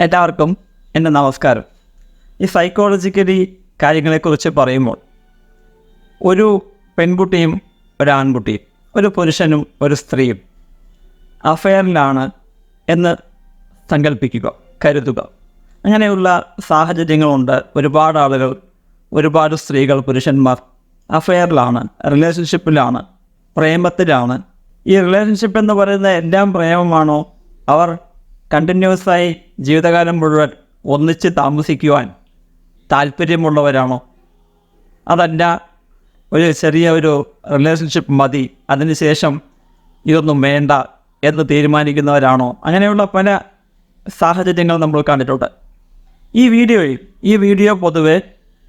എല്ലാവർക്കും എന്റെ നമസ്കാരം. ഈ സൈക്കോളജിക്കലി കാര്യങ്ങളെക്കുറിച്ച് പറയുമ്പോൾ ഒരു പെൺകുട്ടിയും ഒരു ആൺകുട്ടിയും ഒരു പുരുഷനും ഒരു സ്ത്രീയും അഫെയറിലാണ് എന്ന് സങ്കല്പിക്കുക കരുതുക. അങ്ങനെയുള്ള സാഹചര്യങ്ങളുണ്ട്. ഒരുപാട് ആളുകൾ ഒരുപാട് സ്ത്രീകൾ പുരുഷന്മാർ അഫെയറിലാണ് റിലേഷൻഷിപ്പിലാണ് പ്രേമത്തിലാണ്. ഈ റിലേഷൻഷിപ്പ് എന്ന് പറയുന്ന എല്ലാം പ്രേമമാണോ? അവർ കണ്ടിന്യൂസായി ജീവിതകാലം മുഴുവൻ ഒന്നിച്ച് താമസിക്കുവാൻ താല്പര്യമുള്ളവരാണോ? അതല്ല ഒരു ചെറിയ ഒരു റിലേഷൻഷിപ്പ് മതി. അതിനുശേഷം ഇതൊന്നും വേണ്ട എന്ന് തീരുമാനിക്കുന്നവരാണോ? അങ്ങനെയുള്ള പല സാഹചര്യങ്ങൾ നമ്മൾ കണ്ടിട്ടുണ്ട്. ഈ വീഡിയോയിൽ ഈ വീഡിയോ പൊതുവെ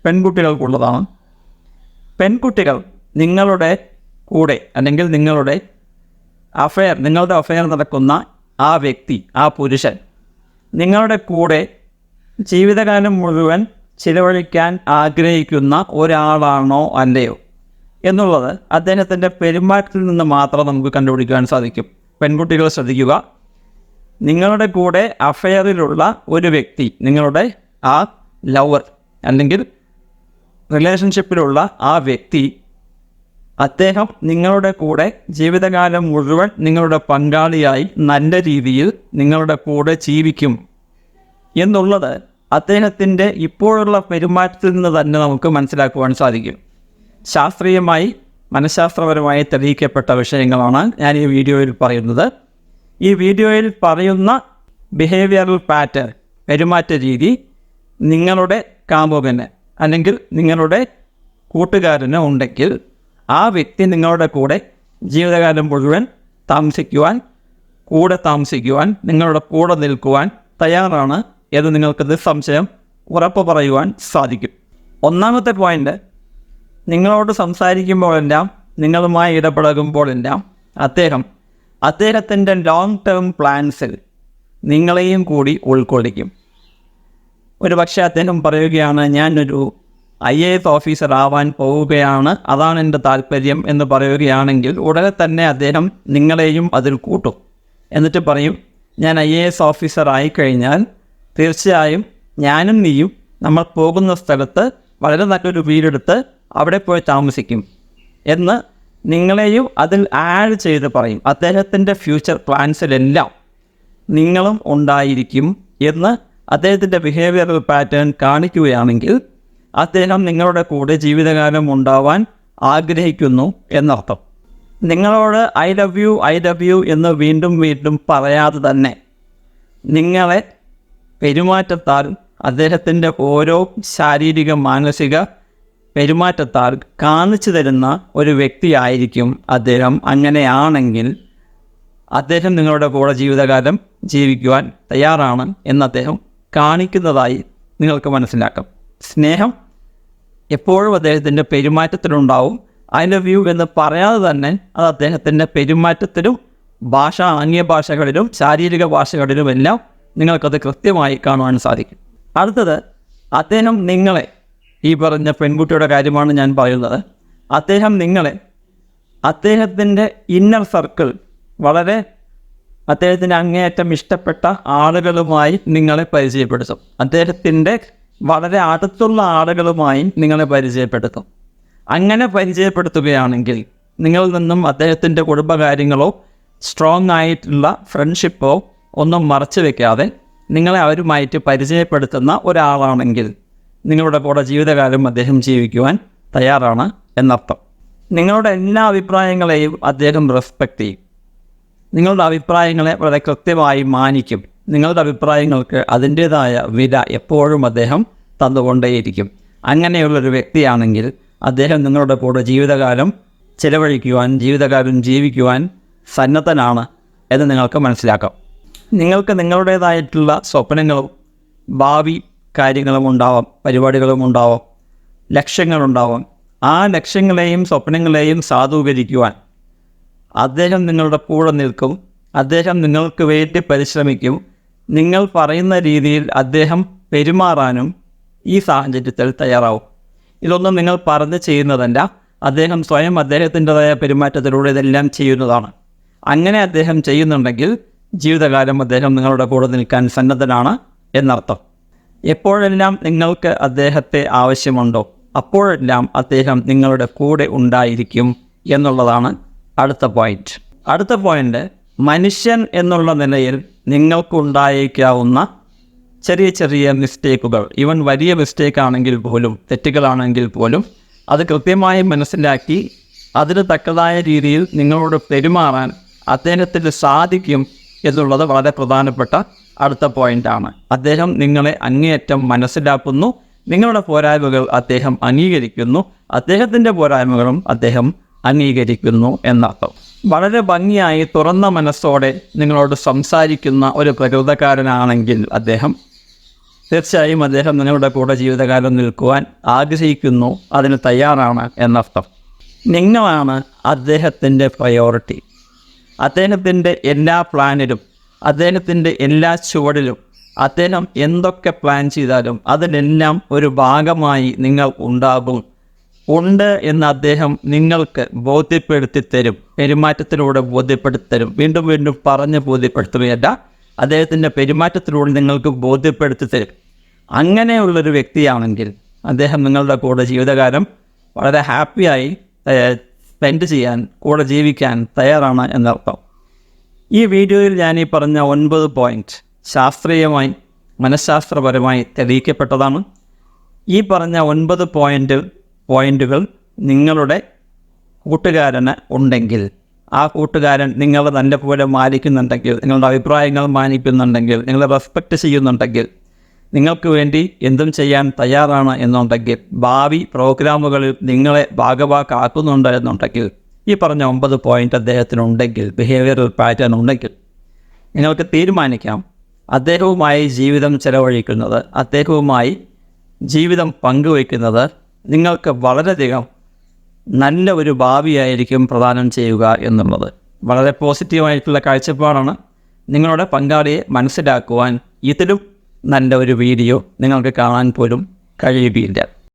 പെൺകുട്ടികൾക്കുള്ളതാണ്. പെൺകുട്ടികൾ നിങ്ങളുടെ കൂടെ അല്ലെങ്കിൽ നിങ്ങളുടെ അഫയർ നിങ്ങളുടെ അഫയർ നടക്കുന്ന ആ വ്യക്തി ആ പുരുഷൻ നിങ്ങളുടെ കൂടെ ജീവിതകാലം മുഴുവൻ ചിലവഴിക്കാൻ ആഗ്രഹിക്കുന്ന ഒരാളാണോ അല്ലയോ എന്നുള്ളത് അദ്ദേഹത്തിന്റെ പെരുമാറ്റത്തിൽ നിന്ന് മാത്രം നമുക്ക് കണ്ടുപിടിക്കാൻ സാധിക്കും. പെൺകുട്ടികൾ ശ്രദ്ധിക്കുക. നിങ്ങളുടെ കൂടെ അഫെയറിലുള്ള ഒരു വ്യക്തി നിങ്ങളുടെ ആ ലവർ അല്ലെങ്കിൽ റിലേഷൻഷിപ്പിലുള്ള ആ വ്യക്തി അദ്ദേഹം നിങ്ങളുടെ കൂടെ ജീവിതകാലം മുഴുവൻ നിങ്ങളുടെ പങ്കാളിയായി നല്ല രീതിയിൽ നിങ്ങളുടെ കൂടെ ജീവിക്കും. എന്നുള്ളത് അദ്ദേഹത്തിന്റെ ഇപ്പോഴുള്ള പെരുമാറ്റത്തിൽ നിന്ന് തന്നെ നമുക്ക് മനസ്സിലാക്കുവാൻ സാധിക്കും. ശാസ്ത്രീയമായി മനഃശാസ്ത്രപരമായി തെളിയിക്കപ്പെട്ട വിഷയങ്ങളാണ് ഞാൻ ഈ വീഡിയോയിൽ പറയുന്നത്. ഈ വീഡിയോയിൽ പറയുന്ന ബിഹേവിയറൽ പാറ്റേൺ പെരുമാറ്റ രീതി നിങ്ങളുടെ കാമുകന് അല്ലെങ്കിൽ നിങ്ങളുടെ കൂട്ടുകാരന് ഉണ്ടെങ്കിൽ ആ വ്യക്തി നിങ്ങളുടെ കൂടെ ജീവിതകാലം മുഴുവൻ താമസിക്കുവാൻ കൂടെ താമസിക്കുവാൻ നിങ്ങളുടെ കൂടെ നിൽക്കുവാൻ തയ്യാറാണ് എന്ന് നിങ്ങൾക്ക് നിസ്സംശയം ഉറപ്പ് പറയുവാൻ സാധിക്കും. ഒന്നാമത്തെ പോയിന്റ് നിങ്ങളോട് സംസാരിക്കുമ്പോഴെല്ലാം നിങ്ങളുമായി ഇടപഴകുമ്പോഴെല്ലാം അദ്ദേഹം അദ്ദേഹത്തിന്റെ ലോങ് ടേം പ്ലാൻസിൽ നിങ്ങളെയും കൂടി ഉൾക്കൊള്ളിക്കും. ഒരു പക്ഷേ അദ്ദേഹം പറയുകയാണ് ഞാനൊരു ഐ എ എസ് ഓഫീസർ ആവാൻ പോവുകയാണ്. അതാണ് എന്റെ താല്പര്യം എന്ന് പറയുകയാണെങ്കിൽ ഉടനെ തന്നെ അദ്ദേഹം നിങ്ങളെയും അതിൽ കൂട്ടും. എന്നിട്ട് പറയും ഞാൻ ഐ എ എസ് ഓഫീസർ ആയിക്കഴിഞ്ഞാൽ തീർച്ചയായും ഞാനും നീയും നമ്മൾ പോകുന്ന സ്ഥലത്ത് വളരെ നല്ലൊരു വീടെടുത്ത് അവിടെ പോയി താമസിക്കും എന്ന് നിങ്ങളെയും അതിൽ ആഡ് ചെയ്ത് പറയും. അദ്ദേഹത്തിന്റെ ഫ്യൂച്ചർ പ്ലാൻസിലെല്ലാം നിങ്ങളും ഉണ്ടായിരിക്കും എന്ന് അദ്ദേഹത്തിന്റെ ബിഹേവിയറൽ പാറ്റേൺ കാണിക്കുകയാണെങ്കിൽ അദ്ദേഹം നിങ്ങളുടെ കൂടെ ജീവിതകാലം ഉണ്ടാവാൻ ആഗ്രഹിക്കുന്നു എന്നർത്ഥം. നിങ്ങളോട് I love you I love you എന്ന് വീണ്ടും വീണ്ടും പറയാതെ തന്നെ നിങ്ങളെ പെരുമാറ്റത്താൽ അദ്ദേഹത്തിന്റെ ഓരോ ശാരീരിക മാനസിക പെരുമാറ്റത്താൽ കാണിച്ചു തരുന്ന ഒരു വ്യക്തിയായിരിക്കും അദ്ദേഹം. അങ്ങനെയാണെങ്കിൽ അദ്ദേഹം നിങ്ങളുടെ കൂടെ ജീവിതകാലം ജീവിക്കുവാൻ തയ്യാറാണ് എന്ന് അദ്ദേഹം കാണിക്കുന്നതായി നിങ്ങൾക്ക് മനസ്സിലാക്കാം. സ്നേഹം എപ്പോഴും അദ്ദേഹത്തിന്റെ പെരുമാറ്റത്തിലുണ്ടാവും. ഐ ലവ് യു എന്ന് പറയാതെ തന്നെ അത് അദ്ദേഹത്തിന്റെ പെരുമാറ്റത്തിലും ഭാഷ ആംഗ്യ ഭാഷകളിലും ശാരീരിക ഭാഷകളിലുമെല്ലാം നിങ്ങൾക്കത് കൃത്യമായി കാണുവാൻ സാധിക്കും. അടുത്തത് അദ്ദേഹം നിങ്ങളെ ഈ പറഞ്ഞ പെൺകുട്ടിയുടെ കാര്യമാണ് ഞാൻ പറയുന്നത്. അദ്ദേഹം നിങ്ങളെ അദ്ദേഹത്തിന്റെ ഇന്നർ സർക്കിൾ വളരെ അദ്ദേഹത്തിന് അങ്ങേയറ്റം ഇഷ്ടപ്പെട്ട ആളുകളുമായി നിങ്ങളെ പരിചയപ്പെടുത്തും. അദ്ദേഹത്തിന്റെ വളരെ അടുത്തുള്ള ആളുകളുമായി നിങ്ങളെ പരിചയപ്പെടുത്തും. അങ്ങനെ പരിചയപ്പെടുത്തുകയാണെങ്കിൽ നിങ്ങളിൽ നിന്നും അദ്ദേഹത്തിന്റെ കുടുംബകാര്യങ്ങളോ സ്ട്രോങ് ആയിട്ടുള്ള ഫ്രണ്ട്ഷിപ്പോ ഒന്നും മറച്ചു വെക്കാതെ നിങ്ങളെ അവരുമായിട്ട് പരിചയപ്പെടുത്തുന്ന ഒരാളാണെങ്കിൽ നിങ്ങളുടെ കൂടെ ജീവിതകാലം അദ്ദേഹം ജീവിക്കുവാൻ തയ്യാറാണ് എന്നർത്ഥം. നിങ്ങളുടെ എല്ലാ അഭിപ്രായങ്ങളെയും അദ്ദേഹം റെസ്പെക്റ്റ് ചെയ്യും. നിങ്ങളുടെ അഭിപ്രായങ്ങളെ വളരെ കൃത്യമായി മാനിക്കും. നിങ്ങളുടെ അഭിപ്രായങ്ങൾക്ക് അതിന്റേതായ വില എപ്പോഴും അദ്ദേഹം തന്നുകൊണ്ടേയിരിക്കും. അങ്ങനെയുള്ളൊരു വ്യക്തിയാണെങ്കിൽ അദ്ദേഹം നിങ്ങളുടെ കൂടെ ജീവിതകാലം ചിലവഴിക്കുവാൻ ജീവിതകാലം ജീവിക്കുവാൻ സന്നദ്ധനാണ് എന്ന് നിങ്ങൾക്ക് മനസ്സിലാക്കാം. നിങ്ങൾക്ക് നിങ്ങളുടേതായിട്ടുള്ള സ്വപ്നങ്ങളും ഭാവി കാര്യങ്ങളും ഉണ്ടാവാം പരിപാടികളും ഉണ്ടാവാം ലക്ഷ്യങ്ങളുണ്ടാവാം. ആ ലക്ഷ്യങ്ങളെയും സ്വപ്നങ്ങളെയും സാധൂകരിക്കുവാൻ അദ്ദേഹം നിങ്ങളുടെ കൂടെ നിൽക്കും അദ്ദേഹം നിങ്ങൾക്ക് വേണ്ടി പരിശ്രമിക്കും നിങ്ങൾ പറയുന്ന രീതിയിൽ അദ്ദേഹം പെരുമാറാനും ഈ സാഹചര്യത്തിൽ തയ്യാറാവും. ഇതൊന്നും നിങ്ങൾ പറഞ്ഞ് ചെയ്യുന്നതല്ല. അദ്ദേഹം സ്വയം അദ്ദേഹത്തിന്റെതായ പെരുമാറ്റത്തിലൂടെ ഇതെല്ലാം ചെയ്യുന്നതാണ്. അങ്ങനെ അദ്ദേഹം ചെയ്യുന്നുണ്ടെങ്കിൽ ജീവിതകാലം അദ്ദേഹം നിങ്ങളുടെ കൂടെ നിൽക്കാൻ സന്നദ്ധനാണ് എന്നർത്ഥം. എപ്പോഴെല്ലാം നിങ്ങൾക്ക് അദ്ദേഹത്തെ ആവശ്യമുണ്ടോ അപ്പോഴെല്ലാം അദ്ദേഹം നിങ്ങളുടെ കൂടെ ഉണ്ടായിരിക്കും എന്നുള്ളതാണ് അടുത്ത പോയിന്റ് അടുത്ത പോയിന്റ് മനുഷ്യൻ എന്നുള്ള നിലയിൽ നിങ്ങൾക്കുണ്ടായേക്കാവുന്ന ചെറിയ ചെറിയ മിസ്റ്റേക്കുകൾ. ഈവൻ വലിയ മിസ്റ്റേക്ക് ആണെങ്കിൽ പോലും തെറ്റുകളാണെങ്കിൽ പോലും അത് കൃത്യമായി മനസ്സിലാക്കി അതിന് തക്കതായ രീതിയിൽ നിങ്ങളോട് പെരുമാറാൻ അദ്ദേഹത്തിന് സാധിക്കും എന്നുള്ളത് വളരെ പ്രധാനപ്പെട്ട അടുത്ത പോയിന്റാണ്. അദ്ദേഹം നിങ്ങളെ അങ്ങേയറ്റം മനസ്സിലാക്കുന്നു. നിങ്ങളുടെ പോരായ്മകൾ അദ്ദേഹം അംഗീകരിക്കുന്നു. അദ്ദേഹത്തിന്റെ പോരായ്മകളും അദ്ദേഹം അംഗീകരിക്കുന്നു എന്നർത്ഥം. വളരെ ഭംഗിയായി തുറന്ന മനസ്സോടെ നിങ്ങളോട് സംസാരിക്കുന്ന ഒരു പ്രകൃതക്കാരനാണെങ്കിൽ അദ്ദേഹം തീർച്ചയായും അദ്ദേഹം നിങ്ങളുടെ കൂടെ ജീവിതകാലം നിൽക്കുവാൻ ആഗ്രഹിക്കുന്നു അതിന് തയ്യാറാണ് എന്നർത്ഥം. നിങ്ങളാണ് അദ്ദേഹത്തിന്റെ പ്രയോറിറ്റി അദ്ദേഹത്തിന്റെ എല്ലാ പ്ലാനിലും അദ്ദേഹത്തിന്റെ എല്ലാ ചുവടിലും അദ്ദേഹം എന്തൊക്കെ പ്ലാൻ ചെയ്താലും അതിലെല്ലാം ഒരു ഭാഗമായി നിങ്ങൾ ഉണ്ടാകും. ഉണ്ട് എന്ന് അദ്ദേഹം നിങ്ങൾക്ക് ബോധ്യപ്പെടുത്തി തരും. പെരുമാറ്റത്തിലൂടെ ബോധ്യപ്പെടുത്തി തരും. വീണ്ടും വീണ്ടും പറഞ്ഞ് ബോധ്യപ്പെടുത്തുകയല്ല അദ്ദേഹത്തിന്റെ പെരുമാറ്റത്തിലൂടെ നിങ്ങൾക്ക് ബോധ്യപ്പെടുത്തി തരും. അങ്ങനെയുള്ളൊരു വ്യക്തിയാണെങ്കിൽ അദ്ദേഹം നിങ്ങളുടെ കൂടെ ജീവിതകാലം വളരെ ഹാപ്പിയായി സ്പെൻഡ് ചെയ്യാൻ കൂടെ ജീവിക്കാൻ തയ്യാറാണ് എന്നർത്ഥം. ഈ വീഡിയോയിൽ ഞാൻ ഈ പറഞ്ഞ ഒൻപത് പോയിന്റ് ശാസ്ത്രീയമായി മനഃശാസ്ത്രപരമായി തെളിയിക്കപ്പെട്ടതാണ്. ഈ പറഞ്ഞ ഒൻപത് പോയിന്റ് പോയിന്റുകൾ നിങ്ങളുടെ കൂട്ടുകാരന് ഉണ്ടെങ്കിൽ ആ കൂട്ടുകാരൻ നിങ്ങളെ നല്ലപോലെ മാനിക്കുന്നുണ്ടെങ്കിൽ നിങ്ങളുടെ അഭിപ്രായങ്ങൾ മാനിക്കുന്നുണ്ടെങ്കിൽ നിങ്ങളെ റെസ്പെക്റ്റ് ചെയ്യുന്നുണ്ടെങ്കിൽ നിങ്ങൾക്ക് വേണ്ടി എന്തും ചെയ്യാൻ തയ്യാറാണ് എന്നുണ്ടെങ്കിൽ ഭാവി പ്രോഗ്രാമുകളിൽ നിങ്ങളെ ഭാഗവാക്കാക്കുന്നുണ്ട് എന്നുണ്ടെങ്കിൽ ഈ പറഞ്ഞ ഒമ്പത് പോയിന്റ് അദ്ദേഹത്തിനുണ്ടെങ്കിൽ ബിഹേവിയറൽ പാറ്റേൺ ഉണ്ടെങ്കിൽ നിങ്ങൾക്ക് തീരുമാനിക്കാം. അദ്ദേഹവുമായി ജീവിതം ചെലവഴിക്കുന്നത് അദ്ദേഹവുമായി ജീവിതം പങ്കുവയ്ക്കുന്നത് നിങ്ങൾക്ക് വളരെയധികം നല്ല ഒരു ഭാവിയായിരിക്കും പ്രദാനം ചെയ്യുക എന്നുള്ളത്. വളരെ പോസിറ്റീവായിട്ടുള്ള കാഴ്ചപ്പാടാണ്. നിങ്ങളുടെ പങ്കാളിയെ മനസ്സിലാക്കുവാൻ ഇതിലും നല്ല ഒരു വീഡിയോ നിങ്ങൾക്ക് കാണാൻ പോലും കഴിയുകയില്ല.